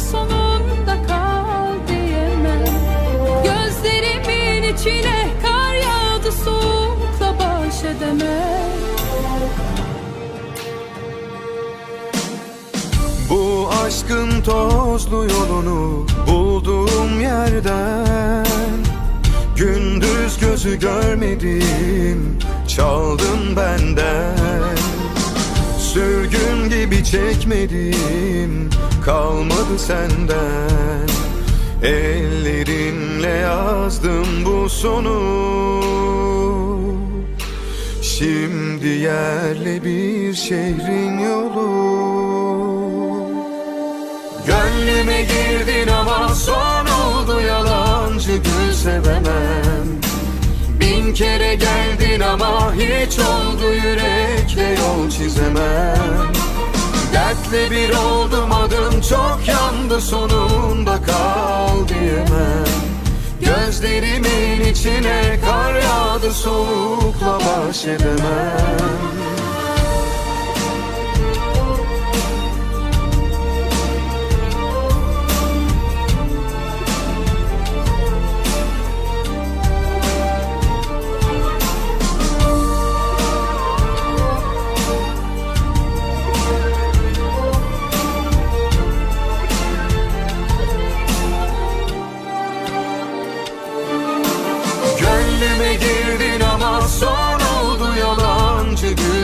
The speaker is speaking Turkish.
sonunda kal diyemem. Gözlerimin içine kar yağdı soğukla baş edemem. Bu aşkın tozlu yolunu bulduğum yerden Gündüz gözü görmedim çaldın benden. Sürgün gibi çekmedim kalmadı senden. Ellerimle yazdım bu sonu. Şimdi yerli bir şehrin yolu. Gönlüme girdin ama son oldu yalancı gül sevemem. Bin kere geldin ama hiç oldu yürekle yol çizemem Dertle bir oldum adım çok yandı sonunda kal Gözlerimin içine kar yağdı soğukla baş edemem